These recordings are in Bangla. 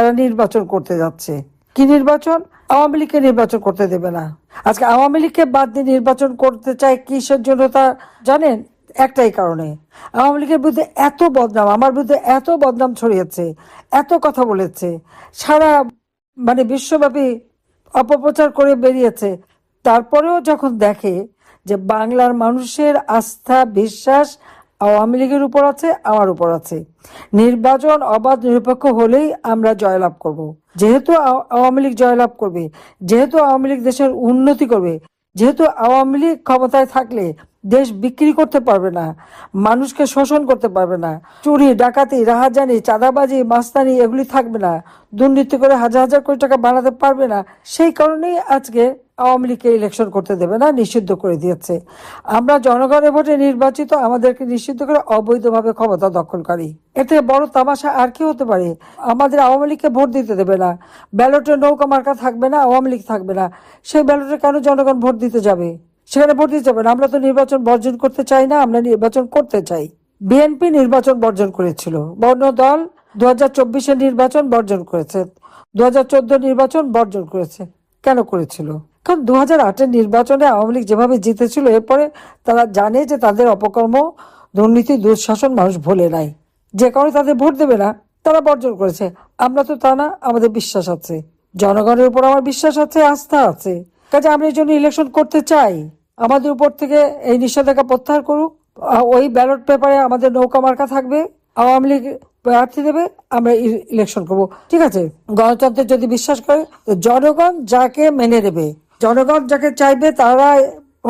তারা নির্বাচন করতে যাচ্ছে। কি নির্বাচন? আওয়ামী লীগকে নির্বাচন করতে দেবে না। আজকে আওয়ামী লীগকে বাদ দিয়ে নির্বাচন করতে চায় কিসের জন্য তা জানেন? একটাই কারণে। আওয়ামী লীগের বিরুদ্ধে এত বদনাম, আমার বিরুদ্ধে এত বদনাম ছড়িয়েছে, এত কথা বলেছে, সারা মানে বিশ্বব্যাপী অপপ্রচার করে বেরিয়েছে। তারপরেও যখন দেখে যে বাংলার মানুষের আস্থা, বিশ্বাস আওয়ামী লীগের উপর আছে, আমার উপর আছে নির্বাচন অবাধ নিরপেক্ষ হলেই আমরা জয়লাভ করব। যেহেতু আওয়ামী লীগ জয়লাভ করবে, যেহেতু আওয়ামী লীগ দেশের উন্নতি করবে, যেহেতু আওয়ামী লীগ ক্ষমতায় থাকলে দেশ বিক্রি করতে পারবে না, মানুষকে শোষণ করতে পারবে না, চুরি, ডাকাতি, রাহাজানি, চাঁদাবাজি, মাস্তানি এগুলি থাকবে না, দুর্নীতি করে হাজার হাজার কোটি টাকা বানাতে পারবে না, সেই কারণেই আজকে আওয়ামী লীগকে ইলেকশন করতে দেবে না, নিষিদ্ধ করে দিয়েছে। আমরা জনগণের ভোটে নির্বাচিত আমাদেরকে নিষিদ্ধ করে অবৈধভাবে ক্ষমতা দখলকারী। এতে বড় তামাশা আর কি হতে পারে? আমাদের আওয়ামী লীগকে ভোট দিতে দেবে না। ব্যালটে নৌকা মার্কা থাকবে না, আওয়ামী লীগ থাকবে না। সেই ব্যালটে কেন জনগণ ভোট দিতে যাবে? সেখানে ভোট দিতে যাবে না। আমরা তো নির্বাচন বর্জন করতে চাই না, আমরা নির্বাচন করতে চাই। বিএনপি নির্বাচন বর্জন করেছিল। বর্ণ দল দু হাজার নির্বাচন বর্জন করেছে। দু হাজার চোদ্দ নির্বাচন বর্জন করেছে। কেন করেছিল? কারণ দু হাজার আটের নির্বাচনে আওয়ামী লীগ যেভাবে জিতেছিল, এরপরে তারা জানে যে তাদের অপকর্ম দুর্নীতি, দুঃশাসন মানুষ ভোলে নাই। যে কারণে তাদের ভোট দেবে না, তারা বর্জন করেছে। আমরা তো তা না, আমাদের বিশ্বাস আছে। জনগণের উপর আমার বিশ্বাস আছে, আস্থা আছে। কাজে আমরা এই জন্য ইলেকশন করতে চাই। আমাদের উপর থেকে এই নিষেধাজ্ঞা প্রত্যাহার করুক। ওই ব্যালট পেপারে আমাদের নৌকা মার্কা থাকবে। আওয়ামী লীগ প্রার্থী দেবে, আমরা ইলেকশন করব। ঠিক আছে? গণতন্ত্রে যদি বিশ্বাস করে জনগণ যাকে মেনে নেবে। জনগণ যাকে চাইবে তারা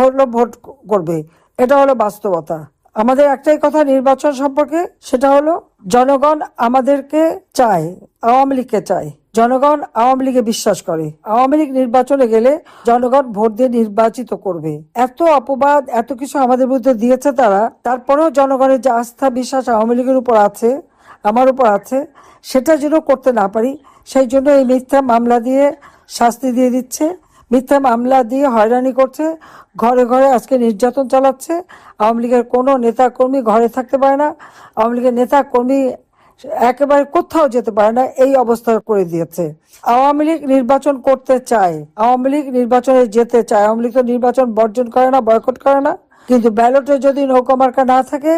হলো ভোট করবে। এটা হলো বাস্তবতা। আমাদের একটাই কথা নির্বাচন সম্পর্কে, সেটা হলো জনগণ আমাদেরকে চায়, আওয়ামী লীগকে চায়। জনগণ আওয়ামী লীগে বিশ্বাস করে। আওয়ামী লীগ নির্বাচনে গেলে জনগণ ভোট দিয়ে নির্বাচিত করবে। এত অপবাদ, এত কিছু আমাদের বিরুদ্ধে দিয়েছে তারা, তারপরেও জনগণের যে আস্থা, বিশ্বাস আওয়ামী লীগের উপর আছে, আমার উপর আছে, সেটা যেন করতে না পারি, সেই জন্য এই মিথ্যা মামলা দিয়ে শাস্তি দিয়ে দিচ্ছে। মিথ্যা মামলা দিয়ে হয়রানি করছে, ঘরে ঘরে আজকে নির্যাতন চালাচ্ছে। আওয়ামী লীগের কোনো নেতা কর্মী ঘরে থাকতে পারে না। আওয়ামী লীগের নেতা কর্মী একেবারে কোথাও যেতে পারে না, এই অবস্থা করে দিয়েছে। আওয়ামী লীগ নির্বাচন করতে চায়, আওয়ামী লীগ নির্বাচনে যেতে চায়। আওয়ামী লীগ তো নির্বাচন বর্জন করে না, বয়কট করে না। কিন্তু ব্যালটে যদি নৌকা মার্কা না থাকে,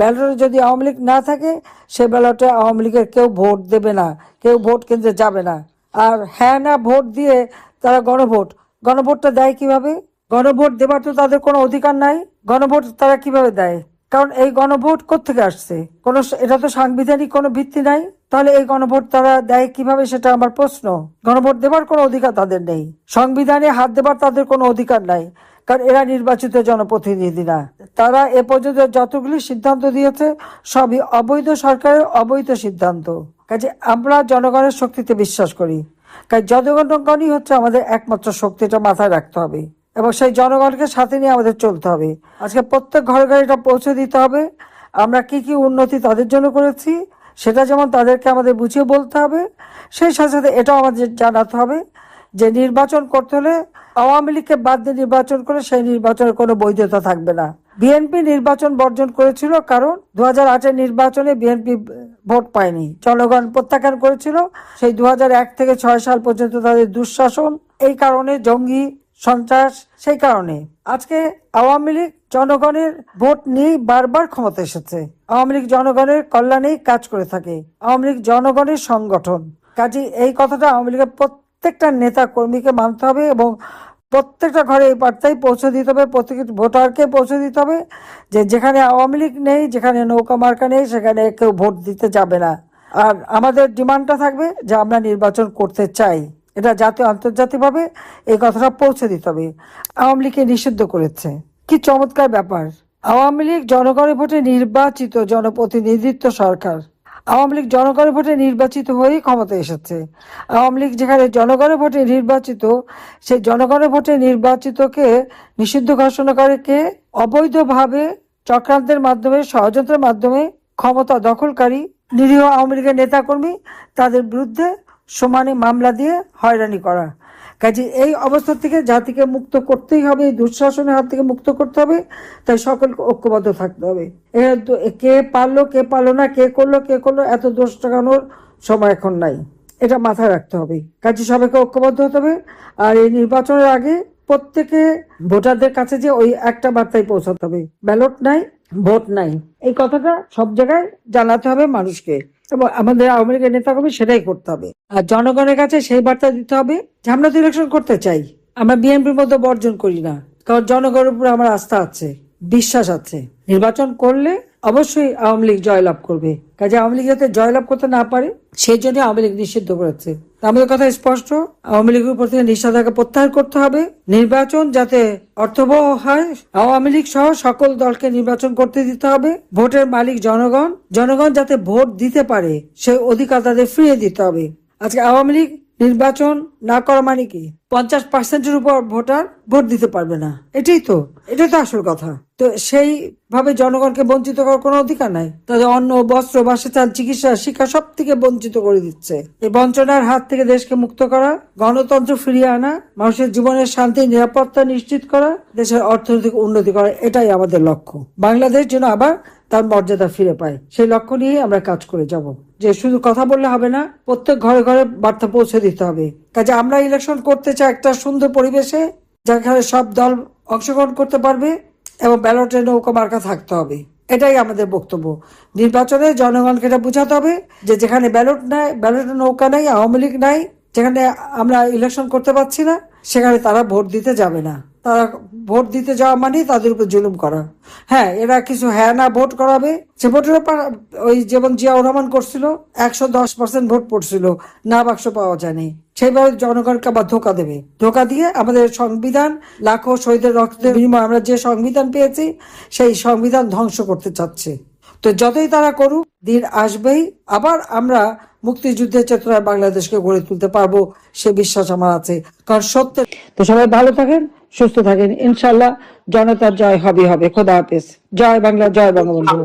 ব্যালটে যদি আওয়ামী লীগ না থাকে, সে ব্যালটে আওয়ামী লীগের কেউ ভোট দেবে না, কেউ ভোট কেন্দ্রে যাবে না। আর হ্যাঁ না ভোট দিয়ে তারা গণভোট। গণভোটটা দেয় কীভাবে? গণভোট দেবার তো তাদের কোনো অধিকার নাই। গণভোট তারা কীভাবে দেয়? কারণ এই গণভোট কোত্থেকে আসছে? কোনো এটা তো সাংবিধানিক কোনো ভিত্তি নাই। তাহলে এই গণভোট তারা দেয় কীভাবে সেটা আমার প্রশ্ন। গণভোট দেবার কোনো অধিকার তাদের নেই। সংবিধানে হাত দেবার তাদের কোনো অধিকার নাই, কারণ এরা নির্বাচিত জনপ্রতিনিধি না তারা এ পর্যন্ত যতগুলি সিদ্ধান্ত দিয়েছে, সবই অবৈধ সরকারের অবৈধ সিদ্ধান্ত। কাজে আমরা জনগণের শক্তিতে বিশ্বাস করি। কারণ জনগণগণই হচ্ছে আমাদের একমাত্র শক্তিটা মাথায় রাখতে হবে। এবং সেই জনগণকে সাথে নিয়ে আমাদের চলতে হবে। আজকে প্রত্যেক ঘরে ঘরে এটা পৌঁছে দিতে হবে। আমরা কি কি উন্নতি তাদের জন্য করেছি সেটা যেমন তাদেরকে আমাদের বুঝিয়ে বলতে হবে, সেই সাথে সাথে এটাও আমাদের জানাতে হবে যে নির্বাচন করতে হলে আওয়ামী লীগকে বাদ দিয়ে নির্বাচন করে সেই নির্বাচনের কোনো বৈধতা থাকবে না। বিএনপি নির্বাচন বর্জন করেছিল কারণ দু হাজার আটের নির্বাচনে বিএনপি ভোট পায়নি। জনগণ প্রত্যাখ্যান করেছিল। সেই দু থেকে ছয় সাল পর্যন্ত তাদের দুঃশাসন, এই কারণে জঙ্গি সন্ত্রাস সেই কারণে। আজকে আওয়ামী লীগ জনগণের ভোট নিয়েই বারবার ক্ষমতা এসেছে। আওয়ামী লীগ জনগণের কল্যাণেই কাজ করে থাকে। আওয়ামী লীগ জনগণের সংগঠন। কাজে এই কথাটা আওয়ামী লীগের প্রত্যেকটা নেতা কর্মীকে মানতে হবে এবং প্রত্যেকটা ঘরে এই বার্তাই পৌঁছে দিতে হবে প্রত্যেক ভোটারকে পৌঁছে দিতে হবে যে যেখানে আওয়ামী লীগ নেই, যেখানে নৌকা মার্কা নেই, সেখানে কেউ ভোট দিতে যাবে না। আর আমাদের ডিমান্ডটা থাকবে যে আমরা নির্বাচন করতে চাই। এটা জাতীয় আন্তর্জাতিকভাবে এই কথাটা পৌঁছে দিতে হবে। আওয়ামী লীগকে নিষিদ্ধ করেছে। কি চমৎকার ব্যাপার। আওয়ামী লীগ জনগণের ভোটে নির্বাচিত জনপ্রতিনিধিত্ব সরকার। আওয়ামী লীগ জনগণের ভোটে নির্বাচিত হয়েই ক্ষমতা এসেছে। আওয়ামী লীগ যেখানে জনগণের ভোটে নির্বাচিত, সেই জনগণের ভোটে নির্বাচিতকে নিষিদ্ধ ঘোষণা করে কে? অবৈধভাবে চক্রান্তের মাধ্যমে, ষড়যন্ত্রের মাধ্যমে ক্ষমতা দখলকারী নিরীহ আওয়ামী লীগের নেতাকর্মী তাদের বিরুদ্ধে সমানে মামলা দিয়ে হয়রানি করা। কাজে এই অবস্থা থেকে জাতিকে মুক্ত করতেই হবে, এই দুঃশাসনের হাত থেকে মুক্ত করতে হবে, তাই সকলকে ঐক্যবদ্ধ থাকতে হবে। কে পারল কে পারল না, কে করল কে করল, এত দোষ টাকানোর সময় এখন নাই। এটা মাথায় রাখতে হবে। কাজে সবাইকে ঐক্যবদ্ধ হতে হবে। আর এই নির্বাচনের আগে প্রত্যেকে ভোটারদের কাছে যে ওই একটা বার্তায় পৌঁছাতে হবে। ব্যালট নাই ভোট নাই। এই কথাটা সব জায়গায় জানাতে হবে মানুষকে। এবং আমাদের আওয়ামী লীগের নেতা নেতাকর্মী সেটাই করতে হবে। আর জনগণের কাছে সেই বার্তা দিতে হবে যে আমরা তো ইলেকশন করতে চাই। আমরা বিএনপির মধ্যে বর্জন করি না। কারণ জনগণের উপরে আমার আস্থা আছে। বিশ্বাস আছে। নির্বাচন করলে অবশ্যই আওয়ামী লীগ জয়লাভ করবে। কাজে আওয়ামী লীগ যাতে জয়লাভ করতে না পারে, সেই জন্য আওয়ামী লীগ নিষিদ্ধ করেছে। আমাদের কথা স্পষ্ট, আওয়ামী লীগের উপর থেকে নিষেধাজ্ঞা প্রত্যাহার করতে হবে। নির্বাচন যাতে অর্থবহ হয়, আওয়ামী লীগ সহ সকল দলকে নির্বাচন করতে দিতে হবে। ভোটের মালিক জনগণ জনগণ যাতে ভোট দিতে পারে, সেই অধিকার তাদের ফিরিয়ে দিতে হবে। আজকে আওয়ামী লীগ নির্বাচন না করা মানে কি? পঞ্চাশ পার্সেন্টের উপর ভোটার ভোট দিতে পারবে না। এটাই তো এটাই তো আসল কথা। তো সেই ভাবে জনগণকে বঞ্চিত করার কোনো অধিকার নাই। তাদের অন্ন, বস্ত্র, বাসস্থান, চিকিৎসা, শিক্ষা সব থেকে বঞ্চিত করে দিচ্ছে। এই বঞ্চনার হাত থেকে দেশকে মুক্ত করা, গণতন্ত্র ফিরিয়ে আনা, মানুষের জীবনের শান্তি, নিরাপত্তা নিশ্চিত করা, দেশের অর্থনৈতিক উন্নতি করা, এটাই আমাদের লক্ষ্য। বাংলাদেশ যেন আবার তার মর্যাদা ফিরে পায়। সেই লক্ষ্য নিয়ে আমরা কাজ করে যাব। যে শুধু কথা বললে হবে না, প্রত্যেক ঘরে ঘরে বার্তা পৌঁছে দিতে হবে। কাজে আমরা ইলেকশন করতে চাই একটা সুন্দর পরিবেশে, যেখানে সব দল অংশগ্রহণ করতে পারবে এবং ব্যালটের নৌকা মার্কা থাকতে হবে। এটাই আমাদের বক্তব্য। নির্বাচনে জনগণকে এটা বোঝাতে হবে যে যেখানে ব্যালট নাই ব্যালটের নৌকা নাই, আওয়ামী লীগ নাই, যেখানে আমরা ইলেকশন করতে পারছি না, সেখানে তারা ভোট দিতে যাবে না। তারা ভোট দিতে যাওয়া মানে তাদের উপর জুলুম করা। হ্যাঁ এরা কিছু হ্যাঁ না ভোট করাবে। সে ভোটের ব্যাপার ওই যেমন জিয়াউর রহমান করছিল, একশো দশ পার্সেন্ট ভোট পড়ছিল, না বাক্স পাওয়া যায়নি। সেইভাবে জনগণকে আবার ধোকা দেবে। ধোকা দিয়ে আমাদের সংবিধান, লাখো শহীদের রক্তের বিনিময়ে আমরা যে সংবিধান পেয়েছি, সেই সংবিধান ধ্বংস করতে চাচ্ছে। তো যতই তারা করুক, দিন আসবেই, আবার আমরা মুক্তিযুদ্ধের চেতনায় বাংলাদেশকে গড়ে তুলতে পারব, সে বিশ্বাস আমার আছে। কারণ সত্য তো সবাই ভালো থাকেন সুস্থ থাকেন। ইনশাল্লাহ জনতার জয় হবে হবে। খোদা হাফেজ। জয় বাংলা জয় বঙ্গবন্ধু।